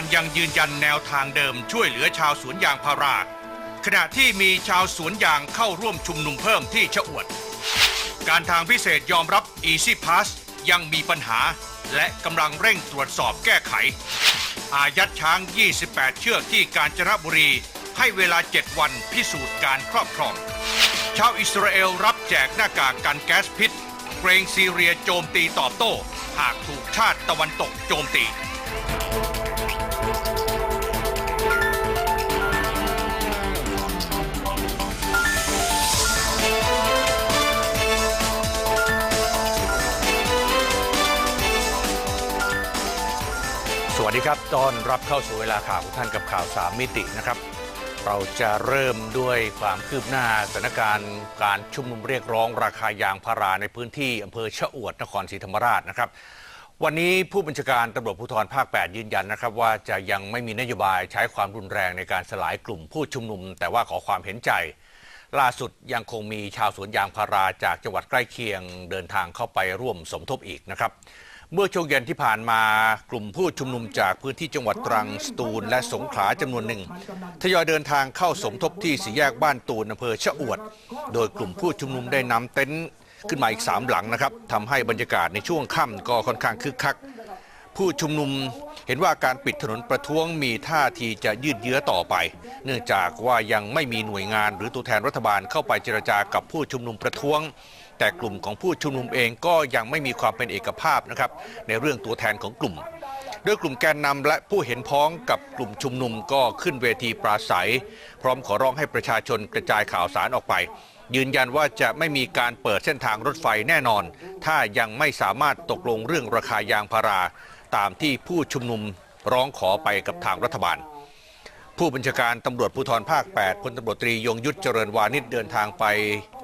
ลยังยืนยันแนวทางเดิมช่วยเหลือชาวสวนยางพารา ขณะที่มีชาวสวนยางเข้าร่วมชุมนุมเพิ่มที่ชะอวด การทางพิเศษยอมรับ Easy Pass ยังมีปัญหา และกำลังเร่งตรวจสอบแก้ไข อายัดช้าง 28 เชือกที่กาญจนบุรี ให้เวลา 7 วันพิสูจน์การครอบครอง ชาวอิสราเอลรับแจกหน้ากากกันแก๊สพิษ เกรงซีเรียโจมตีตอบโต้ หากถูกชาติตะวันตกโจมตี ครับตอนรับเข้าสู่เวลาข่าวของท่านกับข่าวสามมิตินะครับ เราจะเริ่มด้วยความคืบหน้าสถานการณ์การชุมนุมเรียกร้องราคายางพาราในพื้นที่อำเภอชะอวดนครศรีธรรมราชนะครับ วันนี้ผู้บัญชาการตำรวจภูธรภาค 8 ยืนยันนะครับ ว่าจะยังไม่มีนโยบายใช้ความรุนแรงในการสลายกลุ่มผู้ชุมนุม แต่ว่าขอความเห็นใจ ล่าสุดยังคงมีชาวสวนยางพาราจากจังหวัดใกล้เคียง เดินทางเข้าไปร่วมสมทบอีกนะครับ เมื่อช่วงเย็นที่ผ่านมากลุ่มผู้ชุมนุมจากพื้นที่จังหวัดตรังสตูลและสงขลาจำนวนหนึ่งทยอยเดินทางเข้าสมทบที่สี่แยกบ้านตูนอำเภอชะอวด โดยกลุ่มผู้ชุมนุมได้นำเต็นท์ขึ้นมาอีกสามหลังนะครับทำให้บรรยากาศในช่วงค่ำก็ค่อนข้างคึกคัก ผู้ชุมนุมเห็นว่าการปิดถนนประท้วงมีท่าทีจะยืดเยื้อต่อไป เนื่องจากว่ายังไม่มีหน่วยงานหรือตัวแทนรัฐบาลเข้าไปเจรจากับผู้ชุมนุมประท้วง แต่กลุ่มของผู้ชุมนุมเองก็ยังไม่มีความเป็นเอกภาพนะครับในเรื่องตัวแทนของกลุ่มโดยกลุ่มแกนนำและผู้เห็นพ้องกับกลุ่มชุมนุมก็ขึ้นเวทีปราศัย พร้อมขอร้องให้ประชาชนกระจายข่าวสารออกไป ยืนยันว่าจะไม่มีการเปิดเส้นทางรถไฟแน่นอน ถ้ายังไม่สามารถตกลงเรื่องราคายางพารา ตามที่ผู้ชุมนุมร้องขอไปกับทางรัฐบาล ผู้บัญชาการตำรวจภูธรภาค 8พลตำรวจตรียงยุทธเจริญวานิชเดินทางไป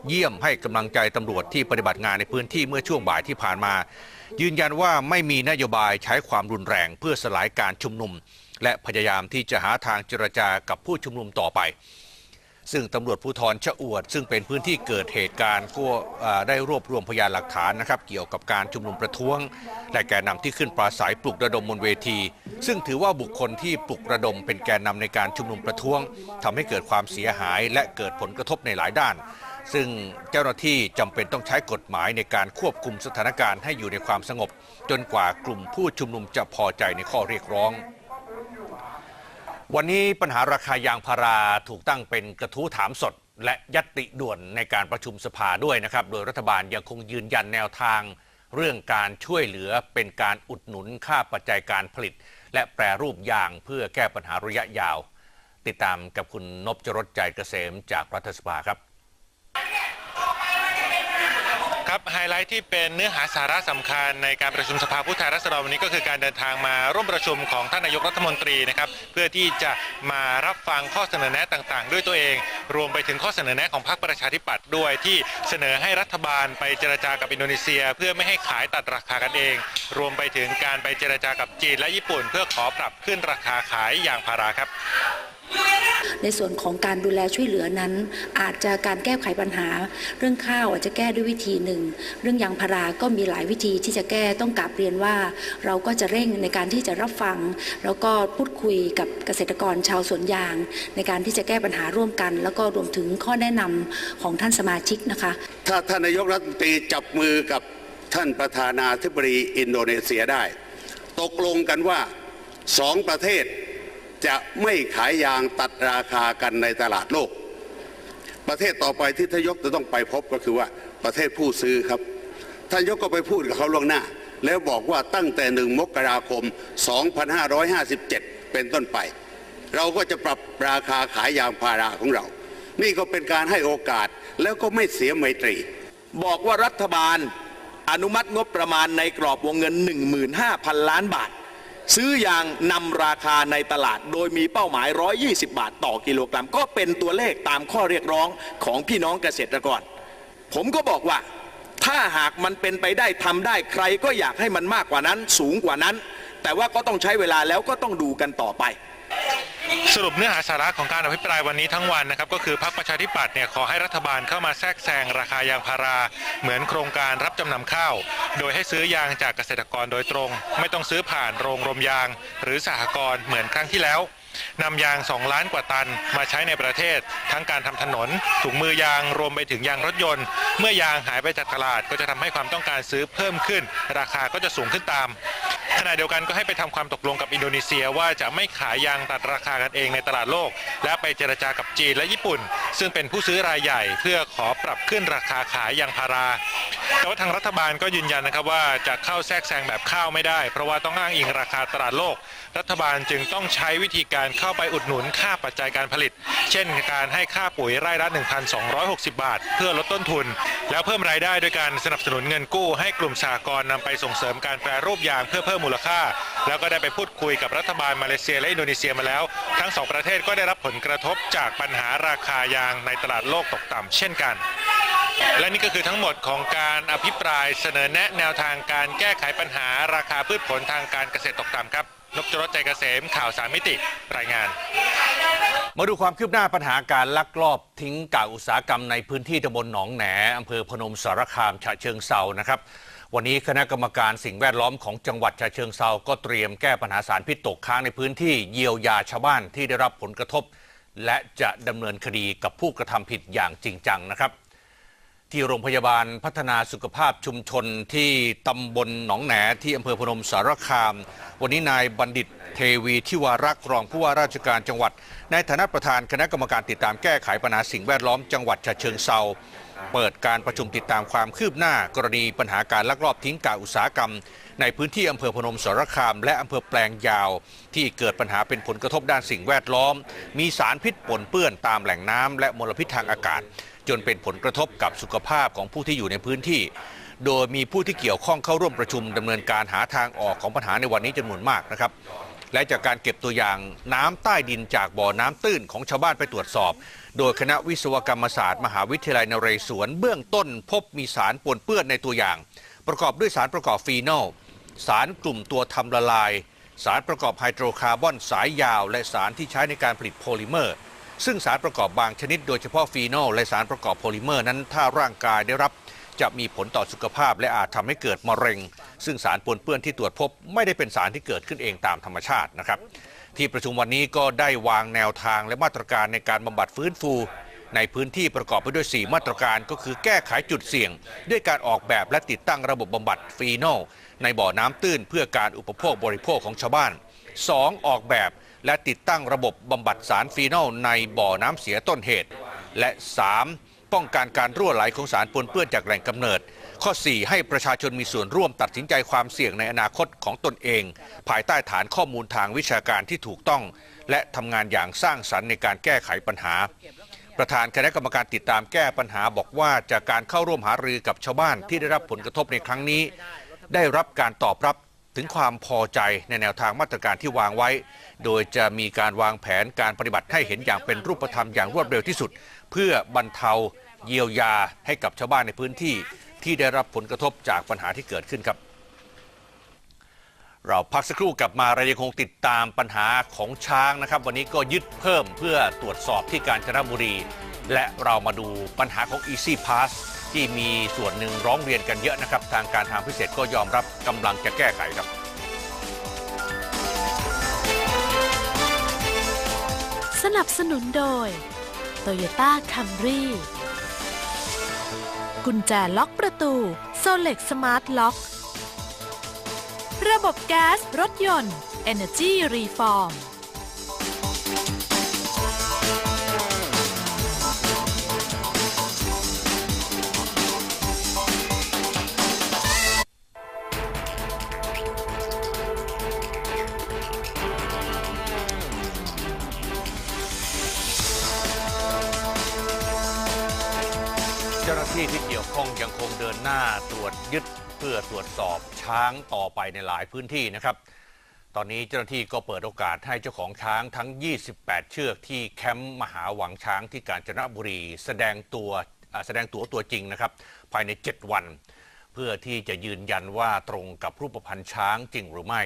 เยี่ยมให้กำลังใจตำรวจที่ปฏิบัติงานในพื้นที่เมื่อช่วงบ่ายที่ผ่านมา ยืนยันว่าไม่มีนโยบายใช้ความรุนแรงเพื่อสลายการชุมนุม และพยายามที่จะหาทางเจรจากับผู้ชุมนุมต่อไป ซึ่งตำรวจภูธรชะอวด ซึ่งเป็นพื้นที่เกิดเหตุการณ์ก็ได้รวบรวมพยานหลักฐานนะครับ เกี่ยวกับการชุมนุมประท้วง และแกนนำที่ขึ้นปราศัยปลุกระดมบนเวที ซึ่งถือว่าบุคคลที่ปลุกระดมเป็นแกนนำในการชุมนุมประท้วงทำให้เกิดความเสียหายและเกิดผลกระทบในหลายด้าน ซึ่งเจ้าหน้าที่จำเป็นต้องใช้กฎหมายในการควบคุมสถานการณ์ให้อยู่ในความสงบ จนกว่ากลุ่มผู้ชุมนุมจะพอใจในข้อเรียกร้อง วันนี้ปัญหาราคายางพาราถูกตั้งเป็นกระทู้ถามสด และยัตติด่วนในการประชุมสภาด้วยนะครับ โดยรัฐบาลยังคงยืนยันแนวทาง เรื่องการช่วยเหลือเป็นการอุดหนุนค่าปัจจัยการผลิต และแปรรูปยางเพื่อแก้ปัญหาระยะยาว ติดตามกับคุณนพจรสใจเกษมจากรัฐสภาครับ ครับไฮไลท์ที่เป็นเนื้อหาสาระสำคัญในการประชุมสภาผู้แทนราษฎรวันนี้ก็คือการเดินทางมาร่วมประชุมของท่านนายกรัฐมนตรีนะครับเพื่อที่จะมารับฟังข้อเสนอแนะต่างๆ ด้วยตัวเอง รวมไปถึงข้อเสนอแนะของพรรคประชาธิปัตย์ด้วยที่เสนอให้รัฐบาลไปเจรจากับอินโดนีเซีย เพื่อไม่ให้ขายตัดราคากันเอง รวมไปถึงการไปเจรจากับจีนและญี่ปุ่น เพื่อขอปรับขึ้นราคาขายยางพาราครับ ในส่วนของการดูแลช่วยเหลือนั้น อาจจะการแก้ไขปัญหา เรื่องข้าวอาจจะแก้ด้วยวิธีหนึ่ง เรื่องยางพาราก็มีหลายวิธีที่จะแก้ต้องกลับเรียนว่า เราก็จะเร่งในการที่จะรับฟัง แล้วก็พูดคุยกับเกษตรกรชาวสวนยาง ในการที่จะแก้ปัญหาร่วมกัน แล้วก็รวมถึงข้อแนะนำของท่านสมาชิกนะคะ ถ้าท่านนายกรัฐมนตรีจับมือกับท่านประธานาธิบดีอินโดนีเซียได้ ตกลงกันว่าสองประเทศ จะไม่ขายยางตัดราคากันในตลาดโลก ประเทศต่อไปที่ทานายกจะต้องไปพบก็คือว่าประเทศผู้ซื้อครับท่านายกก็ไปพูดกับเขาล่วงหน้า แล้วบอกว่าตั้งแต่หนึ่งมกราคม 2557 เป็นต้นไป เราก็จะปรับราคาขายยางพาราของเรา นี่ก็เป็นการให้โอกาสแล้วก็ไม่เสียไมตรี บอกว่ารัฐบาลอนุมัติงบประมาณในกรอบวงเงิน 15,000 ล้านบาท ซื้อยางนำราคาในตลาด โดยมีเป้าหมาย 120 บาทต่อกิโลกรัม ก็เป็นตัวเลขตามข้อเรียกร้องของพี่น้องเกษตรกร ผมก็บอกว่า ถ้าหากมันเป็นไปได้ทำได้ใครก็อยากให้มันมากกว่านั้นสูงกว่านั้น แต่ว่าก็ต้องใช้เวลาแล้วก็ต้องดูกันต่อไป สรุปเนื้อหาสาระของการอภิปรายวันนี้ทั้งวันนะครับก็คือพรรคประชาธิปัตย์เนี่ยขอให้รัฐบาลเข้ามาแทรกแซงราคายางพารา เหมือนโครงการรับจำนำข้าว โดยให้ซื้อยางจากเกษตรกรโดยตรง ไม่ต้องซื้อผ่านโรงรมยาง หรือสหกรณ์เหมือนครั้งที่แล้วนำยาง 2 ล้านกว่าตันมาใช้ในประเทศ ทั้งการทำถนน ถุงมือยางรวมไปถึงยางรถยนต์ เมื่อยางหายไปจากตลาดก็จะทำให้ความต้องการซื้อเพิ่มขึ้น ราคาก็จะสูงขึ้นตาม ขณะเดียวกันก็ให้ไปทำความตกลงกับอินโดนีเซียว่าจะไม่ขายยางตัดราคากันเองในตลาดโลก และไปเจรจากับจีนและญี่ปุ่น ซึ่งเป็นผู้ซื้อรายใหญ่เพื่อขอปรับขึ้นราคาขายยางพารา แต่ว่าทางรัฐบาลก็ยืนยันนะครับว่าจะเข้าแทรกแซงแบบข้าวไม่ได้ เพราะว่าต้องอ้างอิงราคาตลาดโลก รัฐบาลจึงต้องใช้วิธีการเข้าไปอุดหนุนค่าปัจจัยการผลิต เช่น การให้ค่าปุ๋ยไร่ละ 1,260 บาท เพื่อลดต้นทุน แล้วเพิ่มรายได้โดยการสนับสนุนเงินกู้ให้กลุ่มสหกรณ์นำไปส่งเสริมการแปรรูปยางเพื่อเพิ่มมูลค่า แล้วก็ได้ไปพูดคุยกับรัฐบาลมาเลเซียและอินโดนีเซียมาแล้ว ทั้งสองประเทศก็ได้รับผลกระทบจากปัญหาราคายางในตลาดโลกตกต่ำเช่นกันและนี่ก็คือทั้งหมดของการอภิปรายเสนอแนะแนวทางการแก้ไขปัญหาราคาพืชผลทางการเกษตรตกต่ำครับนพจรสใจเกษมข่าวสามมิติ รายงาน มาดูความคืบหน้าปัญหาการลักลอบทิ้งกากอุตสาหกรรมในพื้นที่ตำบลหนองแหนอำเภอพนมสารคามฉะเชิงเซานะครับ วันนี้คณะกรรมการสิ่งแวดล้อมของจังหวัดฉะเชิงเซาก็เตรียมแก้ปัญหาสารพิษตกค้างในพื้นที่เยียวยาชาวบ้านที่ได้รับผลกระทบ และจะดำเนินคดีกับผู้กระทำผิดอย่างจริงจังนะครับ ที่โรงพยาบาลพัฒนาสุขภาพชุมชนที่ตำบลหนองแหนที่อำเภอพนมสารคาม วันนี้นายบัณฑิตเทวีทิวารักษ์รองผู้ว่าราชการจังหวัด ในฐานะประธานคณะกรรมการติดตามแก้ไขปัญหาสิ่งแวดล้อมจังหวัดฉะเชิงเซา เปิดการประชุมติดตามความคืบหน้ากรณีปัญหาการลักลอบทิ้งกากอุตสาหกรรม ในพื้นที่อำเภอพนมสารคาม และอำเภอแปลงยาว ที่เกิดปัญหาเป็นผลกระทบด้านสิ่งแวดล้อม มีสารพิษปนเปื้อนตามแหล่งน้ำและมลพิษทางอากาศ จนเป็นผลกระทบกับสุขภาพของผู้ที่อยู่ในพื้นที่ โดยมีผู้ที่เกี่ยวข้องเข้าร่วมประชุมดำเนินการหาทางออกของปัญหาในวันนี้จำนวนมากนะครับ และจากการเก็บตัวอย่างน้ำใต้ดินจากบ่อน้ำตื้นของชาวบ้านไปตรวจสอบ โดยคณะวิศวกรรมศาสตร์ มหาวิทยาลัยนเรศวรเบื้องต้นพบมีสารปนเปื้อนในตัวอย่าง ประกอบด้วยสารประกอบฟีนอลสารกลุ่มตัวทำละลาย สารประกอบไฮโดรคาร์บอนสายยาว และสารที่ใช้ในการผลิตโพลิเมอร์ ซึ่งสารประกอบบางชนิดโดยเฉพาะฟีนอลและสารประกอบโพลิเมอร์นั้นถ้าร่างกายได้รับ จะมีผลต่อสุขภาพและอาจทำให้เกิดมะเร็ง ซึ่งสารปนเปื้อนที่ตรวจพบ ไม่ได้เป็นสารที่เกิดขึ้นเองตามธรรมชาตินะครับ ที่ประชุมวันนี้ก็ได้วางแนวทางและมาตรการในการบำบัดฟื้นฟู ในพื้นที่ประกอบไปด้วย 4 มาตรการก็คือแก้ไขจุดเสี่ยง ด้วยการออกแบบและติดตั้งระบบบำบัดฟีนอลในบ่อน้ำตื้นเพื่อการอุปโภคบริโภคของชาวบ้าน 2. ออกแบบและติดตั้งระบบบำบัดสารฟีนอลในบ่อน้ำเสียต้นเหตุ และ 3. ป้องกันการรั่วไหลของสารปนเปื้อนจากแหล่งกำเนิด ข้อ 4 ให้ประชาชนมีส่วนร่วมตัดสินใจความเสี่ยงในอนาคตของตนเอง ภายใต้ฐานข้อมูลทางวิชาการที่ถูกต้อง และทำงานอย่างสร้างสรรค์ในการแก้ไขปัญหา ประธานคณะกรรมการติดตามแก้ปัญหาบอกว่าจากการเข้าร่วมหารือกับชาวบ้านที่ได้รับผลกระทบในครั้งนี้ ได้รับการตอบรับถึงความพอใจในแนวทางมาตรการที่วางไว้ โดยจะมีการวางแผนการปฏิบัติให้เห็นอย่างเป็นรูปธรรมอย่างรวดเร็วที่สุด เพื่อบรรเทา เยียวยาให้กับชาวบ้านในพื้นที่ที่ได้รับผลกระทบจากปัญหาที่เกิดขึ้นครับ เราพักสักครู่กลับมาเรายังคงติดตามปัญหาของช้างนะครับ วันนี้ก็ยึดเพิ่มเพื่อตรวจสอบที่กาญจนบุรี และเรามาดูปัญหาของ Easy Pass ที่มีส่วนหนึ่งร้องเรียนกันเยอะนะครับ ทางการทางพิเศษก็ยอมรับกำลังจะแก้ไขครับสนับสนุนโดย Toyota Camry กุญแจล็อกประตูโซเล็กสมาร์ทล็อก ระบบแก๊สรถยนต์ Energy Reform ข้องยังคงเดินหน้าตรวจยึดเพื่อตรวจสอบช้างต่อไปในหลายพื้นที่นะครับ ตอนนี้เจ้าหน้าที่ก็เปิดโอกาสให้เจ้าของช้างทั้ง 28 เชือกที่แคมป์มหาหวังช้างที่กาญจนบุรี แสดงตัวแสดงตัวตัวจริงนะครับ ภายใน 7 วัน เพื่อที่จะยืนยันว่าตรงกับรูปพรรณช้างจริงหรือไม่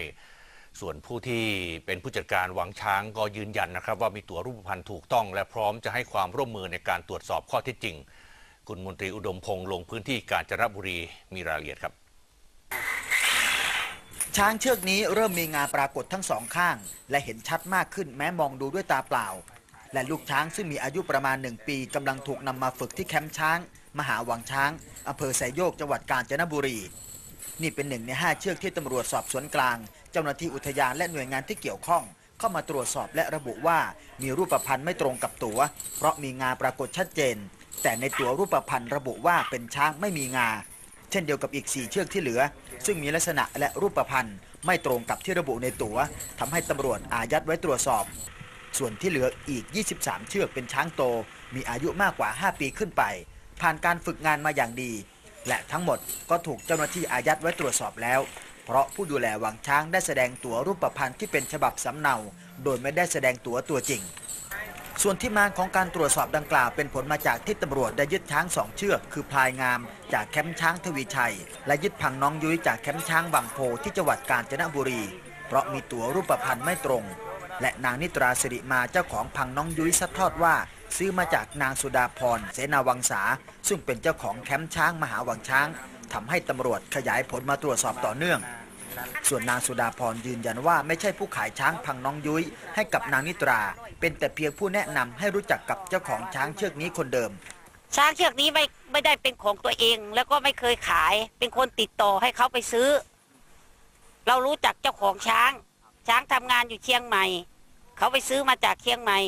ส่วนผู้ที่เป็นผู้จัดการวังช้างก็ยืนยันนะครับ ว่ามีตัวรูปพรรณถูกต้อง และพร้อมจะให้ความร่วมมือในการตรวจสอบข้อเท็จจริง คุณมนตรีอุดมพงษ์ลงพื้นที่กาญจนบุรีมีรายละเอียดครับ ช้างเชือกนี้เริ่มมีงาปรากฏทั้งสองข้าง และเห็นชัดมากขึ้นแม้มองดูด้วยตาเปล่า และลูกช้างซึ่งมีอายุประมาณหนึ่งปีกำลังถูกนำมาฝึกที่แคมป์ช้าง มหาวังช้างอำเภอไซโยกจังหวัดกาญจนบุรี นี่เป็นหนึ่งในห้าเชือกที่ตำรวจสอบสวนกลาง เจ้าหน้าที่อุทยานและหน่วยงานที่เกี่ยวข้องเข้ามาตรวจสอบและระบุว่ามีรูปพรรณไม่ตรงกับตัว๋วเพราะมีงาปรากฏชัดเจน แต่ในตัวรูปพรรณระบุว่าเป็นช้างไม่มีงา เช่นเดียวกับอีก 4 เชือกที่เหลือ ซึ่งมีลักษณะและรูปพรรณไม่ตรงกับที่ระบุในตั๋วทำให้ตำรวจอายัดไว้ตรวจสอบ ส่วนที่เหลืออีก 23 เชือกเป็นช้างโต มีอายุมากกว่า 5 ปีขึ้นไป ผ่านการฝึกงานมาอย่างดี และทั้งหมดก็ถูกเจ้าหน้าที่อายัดไว้ตรวจสอบแล้ว เพราะผู้ดูแลวังช้างได้แสดงตั๋วรูปพรรณที่เป็นฉบับสำเนา โดยไม่ได้แสดงตั๋วตัวจริง ส่วนที่มาของการตรวจสอบดังกล่าวเป็นผลมาจากที่ตำรวจได้ยึดช้างสองเชือก คือพลายงามจากแคมป์ช้างทวีชัย และยึดพังน้องยุ้ยจากแคมป์ช้างบางโพที่จังหวัดกาญจนบุรี เพราะมีตั๋วรูปพรรณไม่ตรง และนางนิตราสิริมาเจ้าของพังน้องยุ้ยซัดทอดว่า ซื้อมาจากนางสุดาพรเสนาวังษา ซึ่งเป็นเจ้าของแคมป์ช้างมหาวังช้างทำให้ตำรวจขยายผลมาตรวจสอบต่อเนื่อง ส่วนนางสุดาพรยืนยันว่าไม่ใช่ผู้ขายช้างพังน้องยุ้ยให้กับนางนิตรา เป็นแต่เพียงผู้แนะนำให้รู้จักกับเจ้าของช้างเชือกนี้คนเดิม ช้างเชือกนี้ไม่ไม่ได้เป็นของตัวเอง แล้วก็ไม่เคยขาย เป็นคนติดต่อให้เขาไปซื้อ เรารู้จักเจ้าของช้าง ช้างทำงานอยู่เชียงใหม่ เขาไปซื้อมาจากเชียงใหม่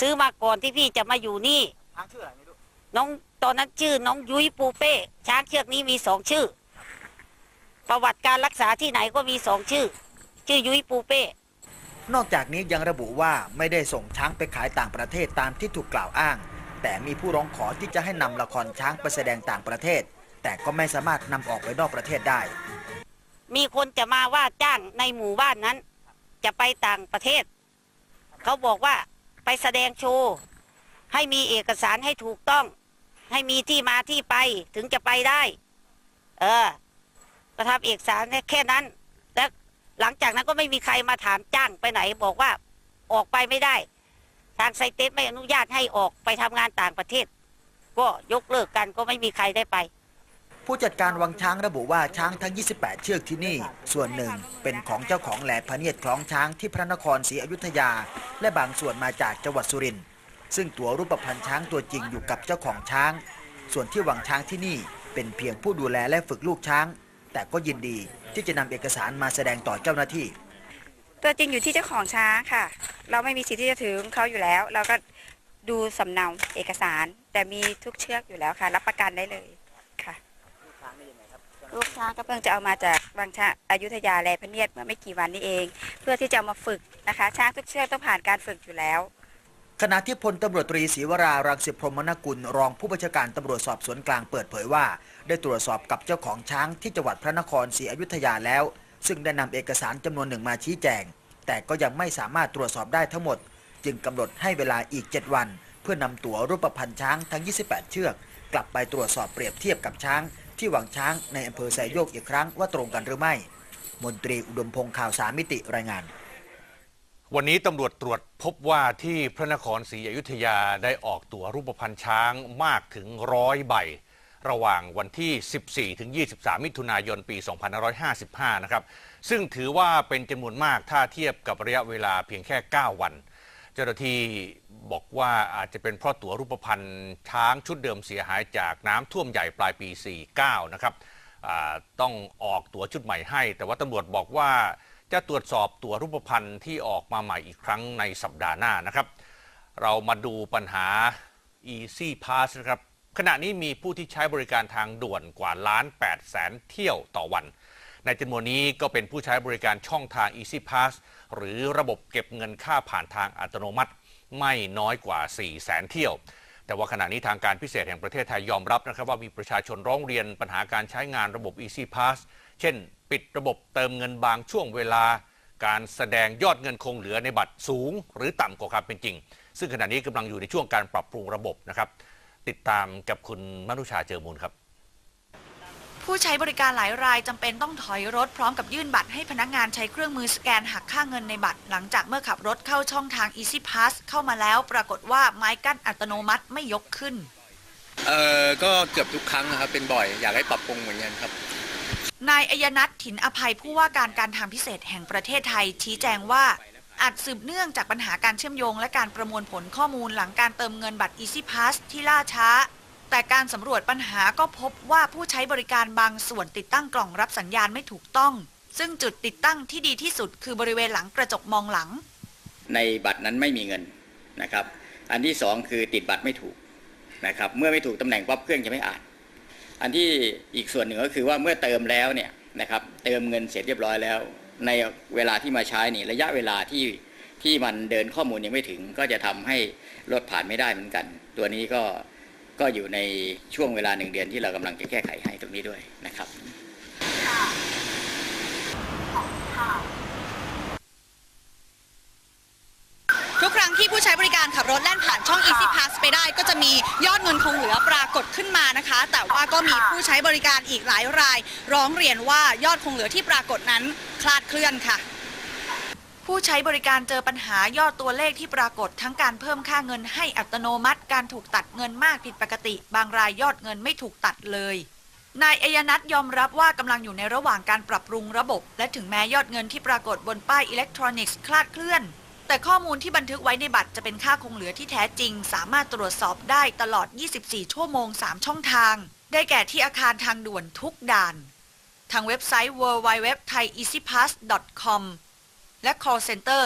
ซื้อมาก่อนที่พี่จะมาอยู่นี่ น้องตอนนั้นชื่อน้องยุ้ยปูเป้ ช้างเชือกนี้มีสองชื่อ ประวัติการรักษาที่ไหนก็มีสองชื่อ ชื่อยุ้ยปูเป้ นอกจากนี้ยังระบุว่าไม่ได้ส่งช้างไปขายต่างประเทศตามที่ถูกกล่าวอ้าง แต่มีผู้ร้องขอที่จะให้นำละครช้างไปแสดงต่างประเทศ แต่ก็ไม่สามารถนำออกไปนอกประเทศได้ มีคนจะมาว่าจ้างในหมู่บ้านนั้น จะไปต่างประเทศ เขาบอกว่าไปแสดงโชว์ ให้มีเอกสารให้ถูกต้อง ให้มีที่มาที่ไปถึงจะไปได้ เออ ก็ทำเอกสารแค่นั้น แล้วหลังจากนั้นก็ไม่มีใครมาถามจ้างไปไหน บอกว่าออกไปไม่ได้ ทางไซเตสไม่อนุญาตให้ออกไปทำงานต่างประเทศ ก็ยกเลิกกันก็ไม่มีใครได้ไปผู้จัดการวังช้างระบุว่าช้างทั้ง 28 เชือกที่นี่ ส่วนหนึ่งเป็นของเจ้าของแหลพระเนียดคล้องช้างที่พระนครศรีอยุธยา และบางส่วนมาจากจังหวัดสุรินทร์ซึ่งตัวรูปพรรณช้างตัวจริงอยู่กับเจ้าของช้าง ส่วนที่วังช้างที่นี่เป็นเพียงผู้ดูแลและฝึกลูกช้าง แต่ก็ยินดีที่จะนำเอกสารมาแสดงต่อเจ้าหน้าที่ ตัวจริงอยู่ที่เจ้าของช้างค่ะ เราไม่มีสิทธิ์ที่จะถือของเขาอยู่แล้ว เราก็ดูสำเนาเอกสาร แต่มีทุกเชือกอยู่แล้วค่ะ รับประกันได้เลยค่ะลูกช้างก็เพิ่งจะเอามาจากบางช้างอยุธยาแลพะเนียดเมื่อไม่กี่วันนี้เอง เพื่อที่จะเอามาฝึกนะคะช้างทุกเชือกต้องผ่านการฝึกอยู่แล้ว ขณะที่พลตำรวจตรีศรีวรา รังสิพรหมนกุล รองผู้บัญชาการตำรวจสอบสวนกลางเปิดเผยว่า ได้ตรวจสอบกับเจ้าของช้างที่จังหวัดพระนครศรีอยุธยาแล้ว ซึ่งได้นำเอกสารจำนวนหนึ่งมาชี้แจง แต่ก็ยังไม่สามารถตรวจสอบได้ทั้งหมด จึงกำหนดให้เวลาอีก 7 วัน เพื่อนำตั๋วรูปพรรณช้างทั้ง 28 เชือก กลับไปตรวจสอบเปรียบเทียบกับช้าง ที่หวังช้างในอำเภอไซโยกอีกครั้งว่าตรงกันหรือไม่ มนตรีอุดมพงษ์ข่าวสามิติรายงานวันนี้ตำรวจตรวจพบว่าที่พระนครศรีอยุธยาได้ออกตั๋วรูปพรรณช้างมากถึงร้อยใบ ระหว่างวันที่ 14 ถึง 23 มิถุนายน ปี 2555 นะครับ ซึ่งถือว่าเป็นจำนวนมากถ้าเทียบกับระยะเวลาเพียงแค่ 9 วัน เจ้าหน้าที่บอกว่าอาจจะเป็นเพราะตั๋วรูปพรรณช้างชุดเดิมเสียหายจากน้ำท่วมใหญ่ปลายปี 49 นะครับต้องออกตั๋วชุดใหม่ให้ แต่ว่าตำรวจบอกว่าจะตรวจสอบตั๋วรูปพรรณที่ออกมาใหม่อีกครั้งในสัปดาห์หน้านะครับ เรามาดูปัญหา Easy Pass นะครับ ขณะนี้มีผู้ที่ใช้บริการทางด่วนกว่าล้าน8แสนเที่ยวต่อวัน ในจำนวนนี้ก็เป็นผู้ใช้บริการช่องทาง Easy Pass หรือระบบเก็บเงินค่าผ่านทางอัตโนมัติ ไม่น้อยกว่า 4 แสนเที่ยว แต่ว่าขณะนี้ทางการพิเศษแห่งประเทศไทยยอมรับนะครับว่ามีประชาชนร้องเรียนปัญหาการใช้งานระบบ Easy Pass เช่น ปิดระบบเติมเงินบางช่วงเวลา การแสดงยอดเงินคงเหลือในบัตรสูง หรือต่ำกว่าความเป็นจริง ซึ่งขณะนี้กำลังอยู่ในช่วงการปรับปรุงระบบนะครับ ติดตามกับคุณมนุชาเจอมูลครับ ผู้ใช้บริการหลายรายจำเป็นต้องถอยรถพร้อมกับยื่นบัตรให้พนักงานใช้เครื่องมือสแกนหักค่าเงินในบัตร หลังจากเมื่อขับรถเข้าช่องทาง Easy Pass เข้ามาแล้วปรากฏว่าไม้กั้นอัตโนมัติไม่ยกขึ้น เออก็เกือบทุกครั้งนะครับ เป็นบ่อย อยากให้ปรับปรุงเหมือนกันครับ นายอัยนัทถินอภัยผู้ว่าการการทางพิเศษแห่งประเทศไทยชี้แจงว่า อาจสืบเนื่องจากปัญหาการเชื่อมโยง และการประมวลผลข้อมูลหลังการเติมเงินบัตร Easy Pass ที่ล่าช้า แต่การสำรวจปัญหาก็พบว่าผู้ใช้บริการบางส่วนติดตั้งกล่องรับสัญญาณไม่ถูกต้อง ซึ่งจุดติดตั้งที่ดีที่สุดคือบริเวณหลังกระจกมองหลัง ในบัตรนั้นไม่มีเงินนะครับ อันที่สองคือติดบัตรไม่ถูกนะครับ เมื่อไม่ถูกตำแหน่งปั๊บเครื่องจะไม่อ่าน อันที่อีกส่วนหนึ่งก็คือว่าเมื่อเติมแล้วเนี่ยนะครับ เติมเงินเสร็จเรียบร้อยแล้ว ในเวลาที่มาใช้นี่ระยะเวลาที่ที่มันเดินข้อมูลยังไม่ถึง ก็จะทำให้รถผ่านไม่ได้เหมือนกัน ตัวนี้ก็ก็อยู่ในช่วงเวลาหนึ่งเดือนที่เรากำลังจะแก้ไขให้ตรงนี้ด้วยนะครับทุกครั้งที่ผู้ใช้บริการขับรถแล่นผ่านช่อง Easy Pass ไปได้ ก็จะมียอดเงินคงเหลือปรากฏขึ้นมานะคะ แต่ว่าก็มีผู้ใช้บริการอีกหลายราย ร้องเรียนว่ายอดคงเหลือที่ปรากฏนั้น คลาดเคลื่อนค่ะ ผู้ใช้บริการเจอปัญหายอดตัวเลขที่ปรากฏทั้งการเพิ่มค่าเงินให้อัตโนมัติ การถูกตัดเงินมากผิดปกติ บางรายยอดเงินไม่ถูกตัดเลยนายอัยนัทยอมรับว่ากำลังอยู่ในระหว่างการปรับปรุงระบบ และถึงแม้ยอดเงินที่ปรากฏบนป้ายอิเล็กทรอนิกส์คลาดเคลื่อน แต่ข้อมูลที่บันทึกไว้ในบัตรจะเป็นค่าคงเหลือที่แท้จริง สามารถตรวจสอบได้ตลอด 24 ชั่วโมง 3 ช่องทาง ได้แก่ที่อาคารทางด่วนทุกด่าน ทางเว็บไซต์ www.thaieasypass.com และ call center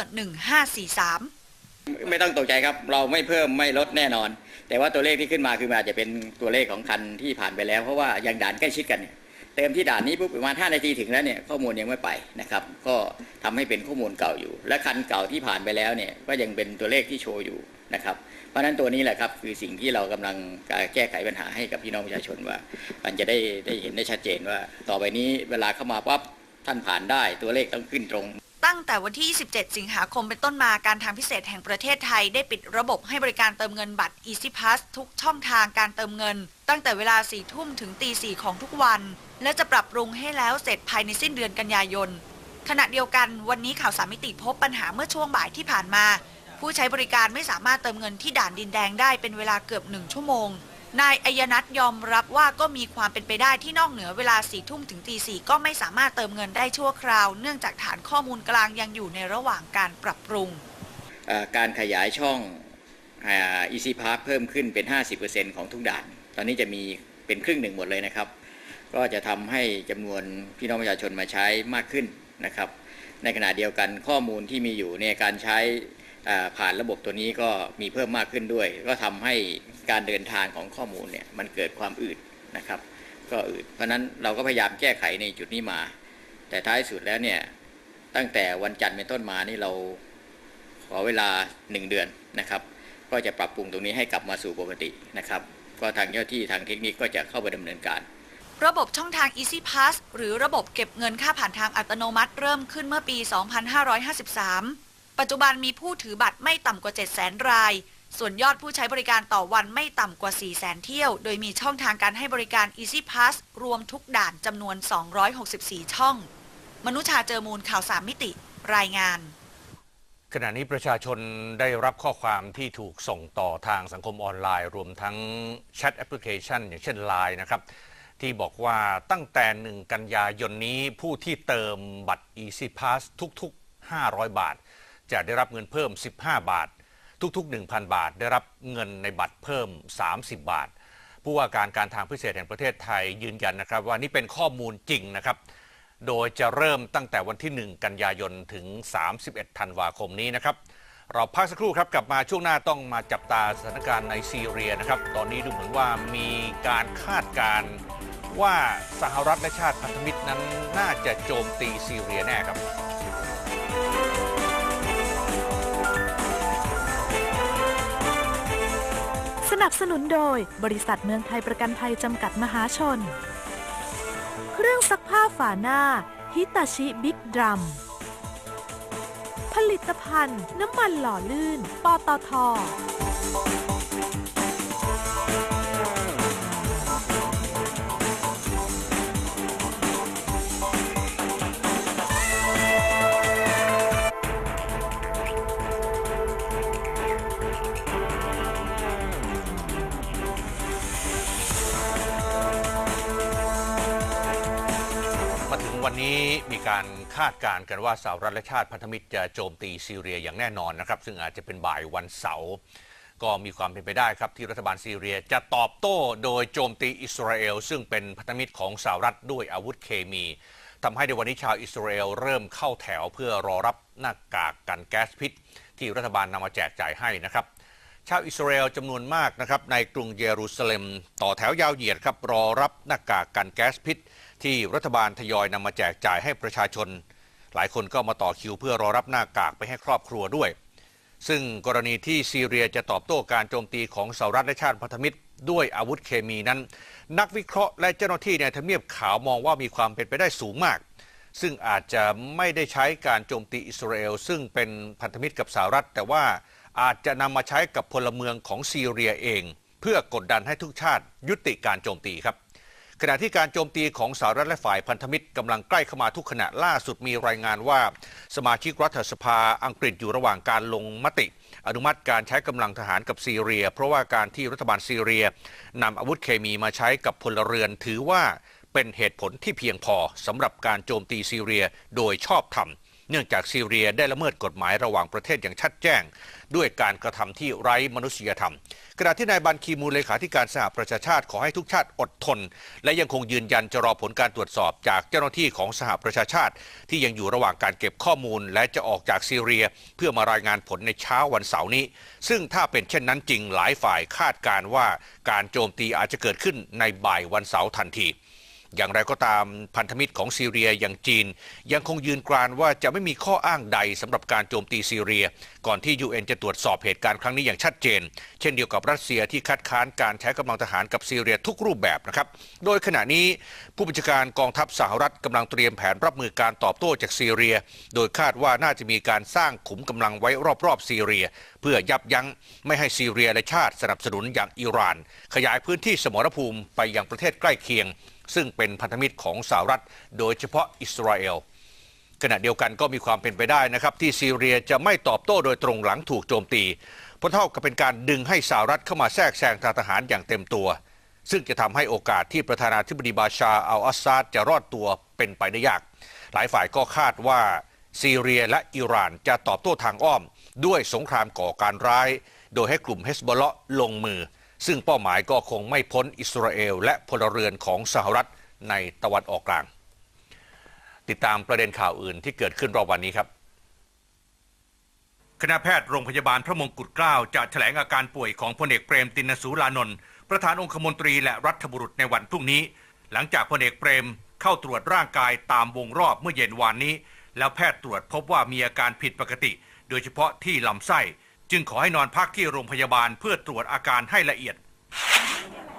1543 ไม่ต้องตกใจครับ เราไม่เพิ่มไม่ลดแน่นอน แต่ว่าตัวเลขที่ขึ้นมาคือมันอาจจะเป็นตัวเลขของคันที่ผ่านไปแล้ว เพราะว่ายังด่านใกล้ชิดกันเติมที่ด่านนี้ปุ๊บประมาณ5นาทีถึงแล้วเนี่ยข้อมูลยังไม่ไปนะครับ ก็ทำให้เป็นข้อมูลเก่าอยู่ และคันเก่าที่ผ่านไปแล้วเนี่ยก็ยังเป็นตัวเลขที่โชว์อยู่นะครับ ราะฉะนั้นตัวนี้แหละครับคือสิ่งที่เรากำลังแก้ไขปัญหาให้กับพี่น้องประชาชนว่า มันจะได้ได้เห็นได้ชัดเจนว่า ต่อไปนี้เวลาเข้ามาปั๊บท่านผ่านได้ตัวเลขต้องขึ้นตรง ตั้งแต่วันที่ 27 สิงหาคมเป็นต้นมาการทางพิเศษแห่งประเทศไทยได้ปิดระบบให้บริการเติมเงินบัตร Easy Pass ทุกช่องทางการเติมเงิน ตั้งแต่เวลา 4 ทุ่มถึงตี 4 ของทุกวัน และจะปรับปรุงให้แล้วเสร็จภายในสิ้นเดือนกันยายนขณะเดียวกันวันนี้ข่าวสามมิติพบปัญหาเมื่อช่วงบ่ายที่ผ่านมา ผู้ใช้บริการไม่สามารถเติมเงินที่ด่านดินแดงได้เป็นเวลาเกือบหนึ่งชั่วโมง นายอัยนัทยอมรับว่าก็มีความเป็นไปได้ที่นอกเหนือเวลาสี่ทุ่มถึงตีสี่ก็ไม่สามารถเติมเงินได้ชั่วคราว เนื่องจากฐานข้อมูลกลางยังอยู่ในระหว่างการปรับปรุง การขยายช่องอ่อ Easy Pass เพิ่มขึ้นเป็น 50%ของทุกด่าน ตอนนี้จะมีเป็นครึ่งหนึ่งหมดเลยนะครับ ก็จะทำให้จำนวนพี่น้องประชาชนมาใช้มากขึ้นนะครับ ในขณะเดียวกันข้อมูลที่มีอยู่ในยการใช้ ผ่านระบบตัวนี้ก็มีเพิ่มมากขึ้นด้วย ก็ทำให้การเดินทางของข้อมูลเนี่ยมันเกิดความอืดนะครับ ก็อืดเพราะฉะนั้นเราก็พยายามแก้ไขในจุดนี้มา แต่ท้ายสุดแล้วเนี่ยตั้งแต่วันจันทร์เป็นต้นมานี่เราขอเวลา 1 เดือนนะครับ ก็จะปรับปรุงตรงนี้ให้กลับมาสู่ปกตินะครับ ก็ทางเจ้าที่ทางเทคนิคก็จะเข้าไปดำเนินการ ระบบช่องทาง Easy Pass หรือระบบเก็บเงินค่าผ่านทางอัตโนมัติเริ่มขึ้นเมื่อปี 2553 ปัจจุบันมีผู้ถือบัตรไม่ต่ำกว่า 700,000 ราย ส่วนยอดผู้ใช้บริการต่อวันไม่ต่ำกว่า 400,000 เที่ยว โดยมีช่องทางการให้บริการ Easy Pass รวมทุกด่านจำนวน 264 ช่อง มนุชาเจอมูลข่าวสามมิติ รายงานขณะนี้ประชาชนได้รับข้อความที่ถูกส่งต่อทางสังคมออนไลน์ รวมทั้งแชทแอปพลิเคชัน อย่างเช่น Line นะครับ ที่บอกว่าตั้งแต่1กันยายนนี้ผู้ที่เติมบัตร Easy Pass ทุก ๆ 500 บาท จะได้รับเงินเพิ่ม 15 บาท ทุก ๆ 1,000 บาท ได้รับเงินในบัตรเพิ่ม 30 บาท ผู้ว่าการการทางพิเศษแห่งประเทศไทยยืนยันนะครับ ว่านี่เป็นข้อมูลจริงนะครับ โดยจะเริ่มตั้งแต่วันที่ 1 กันยายนถึง 31 ธันวาคมนี้นะครับเราพักสักครู่ครับกลับมาช่วงหน้าต้องมาจับตาสถานการณ์ในซีเรียนะครับ ตอนนี้ดูเหมือนว่ามีการคาดการณ์ว่าสหรัฐและชาติพันธมิตรนั้นน่าจะโจมตีซีเรียแน่ครับ นับสนุนโดย บริษัทเมืองไทยประกันภัยจำกัดมหาชน เครื่องซักผ้าฝาหน้า ฮิตาชิบิ๊กดรัม ผลิตภัณฑ์ น้ำมันหล่อลื่น ปตท นี้มีการคาดการณ์กันว่าสหรัฐและชาติพันธมิตรจะโจมตีซีเรียอย่างแน่นอนนะครับ ซึ่งอาจจะเป็นบ่ายวันเสาร์ก็มีความเป็นไปได้ครับ ที่รัฐบาลซีเรียจะตอบโต้โดยโจมตีอิสราเอล ซึ่งเป็นพันธมิตรของสหรัฐด้วยอาวุธเคมีทำให้ในวันนี้ชาวอิสราเอลเริ่มเข้าแถวเพื่อรอรับหน้ากากกันแก๊สพิษ ที่รัฐบาลนำมาแจกจ่ายให้นะครับชาวอิสราเอลจำนวนมากนะครับในกรุงเยรูซาเล็ม ต่อแถวยาวเหยียดครับรอรับหน้ากากกันแก๊สพิษ ที่รัฐบาลทยอยนำมาแจกจ่ายให้ประชาชน หลายคนก็มาต่อคิวเพื่อรอรับหน้ากากไปให้ครอบครัวด้วย ซึ่งกรณีที่ซีเรียจะตอบโต้การโจมตีของสหรัฐและชาติพันธมิตร ด้วยอาวุธเคมีนั้น นักวิเคราะห์และเจ้าหน้าที่ในทำเนียบขาวมองว่ามีความเป็นไปได้สูงมาก ซึ่งอาจจะไม่ได้ใช้การโจมตีอิสราเอลซึ่งเป็นพันธมิตรกับสหรัฐ แต่ว่าอาจจะนำมาใช้กับพลเมืองของซีเรียเอง เพื่อกดดันให้ทุกชาติยุติการโจมตีครับ ขณะที่การโจมตีของสหรัฐและฝ่ายพันธมิตรกำลังใกล้เข้ามาทุกขณะล่าสุดมีรายงานว่า สมาชิกรัฐสภาอังกฤษอยู่ระหว่างการลงมติ อนุมัติการใช้กำลังทหารกับซีเรีย เพราะว่าการที่รัฐบาลซีเรียนำอาวุธเคมีมาใช้กับพลเรือนถือว่าเป็นเหตุผลที่เพียงพอสำหรับการโจมตีซีเรียโดยชอบธรรม เนื่องจากซีเรียได้ละเมิดกฎหมายระหว่างประเทศอย่างชัดแจ้ง ด้วยการกระทำที่ไร้มนุษยธรรม ขณะที่นายบันคีมูลเลขาธิการสหประชาชาติขอให้ทุกชาติอดทน และยังคงยืนยันจะรอผลการตรวจสอบจากเจ้าหน้าที่ของสหประชาชาติ ที่ยังอยู่ระหว่างการเก็บข้อมูล และจะออกจากซีเรีย เพื่อมารายงานผลในเช้าวันเสาร์นี้ ซึ่งถ้าเป็นเช่นนั้นจริงหลายฝ่ายคาดการว่าการโจมตีอาจจะเกิดขึ้นในบ่ายวันเสาร์ทันที อย่างไรก็ตามพันธมิตรของซีเรียอย่างจีน ยังคงยืนกรานว่าจะไม่มีข้ออ้างใดสำหรับการโจมตีซีเรีย ก่อนที่ UN จะตรวจสอบเหตุการณ์ครั้งนี้อย่างชัดเจน เช่นเดียวกับรัสเซียที่คัดค้านการใช้กำลังทหารกับซีเรียทุกรูปแบบนะครับ โดยขณะนี้ผู้บัญชาการกองทัพสหรัฐกำลังเตรียมแผนรับมือการตอบโต้จากซีเรีย โดยคาดว่าน่าจะมีการสร้างขุมกำลังไว้รอบๆซีเรีย เพื่อยับยั้งไม่ให้ซีเรียและชาติสนับสนุนอย่างอิหร่าน ขยายพื้นที่สมรภูมิไปยังประเทศใกล้เคียง ซึ่งเป็นพันธมิตรของสหรัฐ โดยเฉพาะอิสราเอลขณะเดียวกันก็มีความเป็นไปได้นะครับ ที่ซีเรียจะไม่ตอบโต้โดยตรงหลังถูกโจมตี เพราะเท่ากับเป็นการดึงให้สหรัฐเข้ามาแทรกแซงทางทหารอย่างเต็มตัว ซึ่งจะทำให้โอกาสที่ประธานาธิบดีบาชาอัลอาซาดจะรอดตัวเป็นไปได้ยาก หลายฝ่ายก็คาดว่าซีเรียและอิหร่านจะตอบโต้ทางอ้อม ด้วยสงครามก่อการร้าย โดยให้กลุ่มเฮสบอลเลาะลงมือ ซึ่งเป้าหมายก็คงไม่พ้นอิสราเอล และพลเรือนของสหรัฐในตะวันออกกลาง ติดตามประเด็นข่าวอื่นที่เกิดขึ้นรอบวันนี้ครับ คณะแพทย์โรงพยาบาลพระมงกุฎเกล้าจะแถลงอาการป่วยของพลเอกเปรมตินสูรานนท์ประธานองคมนตรีและรัฐบุรุษในวันพรุ่งนี้ หลังจากพลเอกเปรมเข้าตรวจร่างกายตามวงรอบเมื่อเย็นวานนี้ แล้วแพทย์ตรวจพบว่ามีอาการผิดปกติ โดยเฉพาะที่ลำไส้ จึงขอให้นอนพักที่โรงพยาบาลเพื่อตรวจอาการให้ละเอียด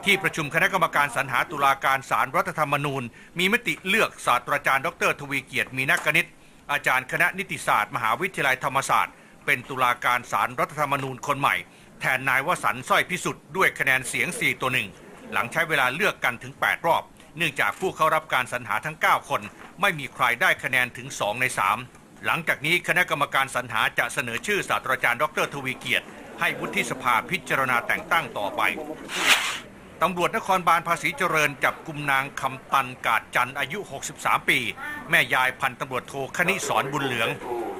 ที่ประชุมคณะกรรมการสรรหาตุลาการศาลรรัฐธรรมนูญ มีมติเลือกศาสตราจารย์ ดร ทวีเกียรติมีนักกนิษฐ์อาจารย์คณะนิติศาสตร์ มหาวิทยาลัยธรรมศาสตร์ เป็นตุลาการศารรัฐธรรมนูญคนใหม่ แทนนายวสันต์สร้อยพิสุทธิ์ด้วยคะแนนเสียง 4 ตัวหนึ่งหลังใช้เวลาเลือกกันถึง 8 รอบ เนื่องจากผู้เข้ารับการสรรหาทั้ง 9 คน ไม่มีใครได้คะแนนถึง 2 ใน 3 หลังจากนี้คณะกรรมการสรรหาจะเสนอชื่อศาสตราจารย์ดรทวีเกียรติ ให้วุฒิสภาพิจารณาแต่งตั้งต่อไปตำรวจนครบาลภาษีเจริญจับกุมนางคำตันกาดจันทร์อายุ 63 ปี แม่ยายพันตำรวจโทคณิสอนบุญเหลือง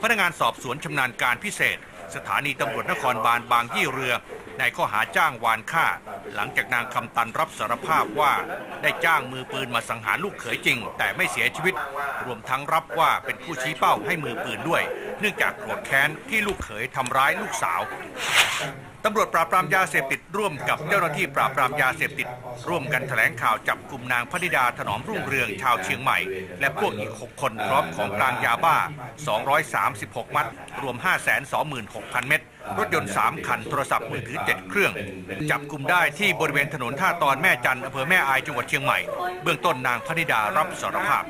พนักงานสอบสวนชำนาญการพิเศษ สถานีตำรวจนครบาลบางยี่เรือ ในข้อหาจ้างวานฆ่า หลังจากนางคำตันรับสารภาพว่าได้จ้างมือปืนมาสังหารลูกเขยจริง แต่ไม่เสียชีวิต รวมทั้งรับว่าเป็นผู้ชี้เป้าให้มือปืนด้วย เนื่องจากโกรธแค้นที่ลูกเขยทำร้ายลูกสาวตำรวจปราบปรามยาเสพติดร่วมกับเจ้าหน้าที่ปราบปรามยาเสพติด ร่วมกันแถลงข่าวจับกลุ่มนางพนิดาถนอมรุ่งเรืองชาวเชียงใหม่ และพวกอีก 6 คนพร้อมของกลางยาบ้า 236 มัด รวม 526,000 เม็ด รถยนต์ 3 คัน โทรศัพท์มือถือ 7 เครื่อง จับกลุ่มได้ที่บริเวณถนนท่าตอนแม่จันทร์อำเภอแม่อายจังหวัดเชียงใหม่ เบื้องต้นนางพนิดารับสารภาพ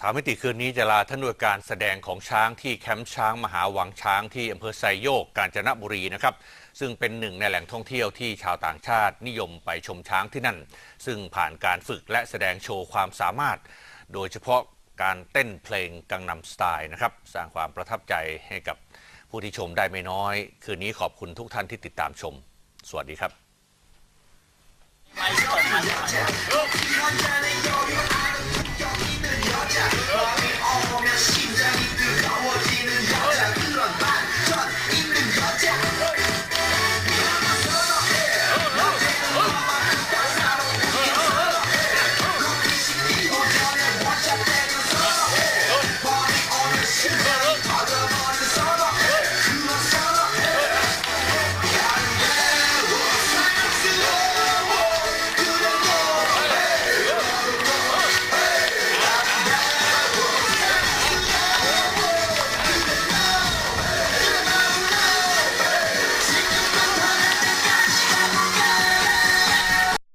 สามมิติคืนนี้จะลาท่านด้วยการแสดงของช้างที่แคมป์ช้างมหาวังช้างที่อำเภอไซโยกกาญจนบุรีนะครับ ซึ่งเป็นหนึ่งในแหล่งท่องเที่ยวที่ชาวต่างชาตินิยมไปชมช้างที่นั่น ซึ่งผ่านการฝึกและแสดงโชว์ความสามารถ โดยเฉพาะการเต้นเพลงกังนำสไตล์นะครับ สร้างความประทับใจให้กับ ผู้ที่ชมได้ไม่น้อย คืนนี้ขอบคุณทุกท่านที่ติดตามชม สวัสดีครับ Oh,